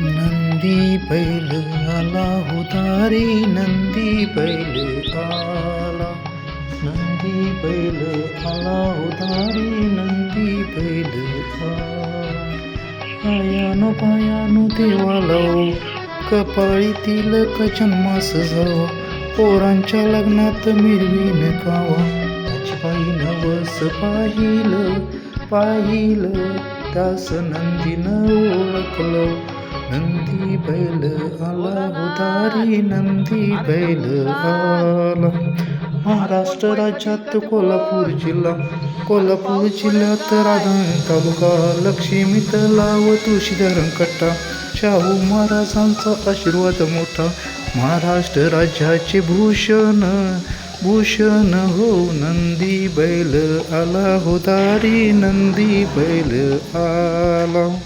नंदी बैल आला उदारी नंदी बैल आला. नंदी बैल आला उदारी नंदी बैल आला. पायानो पायानो देवाला कपाळी तिलक जन्मास जावा. पोरांच्या लग्नात मिरवीन कावा त्याची नवस पाहिलं पाहिलं त्यास नंदीनं ओळखलं. नंदी बैल आला उदारी नंदी बैल आला. महाराष्ट्र राज्यात कोल्हापूर जिल्हा कोल्हापूर जिल्ह्यात राधान तालुका लक्ष्मी तलाव तुळशीधरण कट्टा. शाहू महाराजांचा आशीर्वाद मोठा महाराष्ट्र राज्याचे भूषण भूषण हो. नंदी बैल आला हो दारी नंदी बैल आला.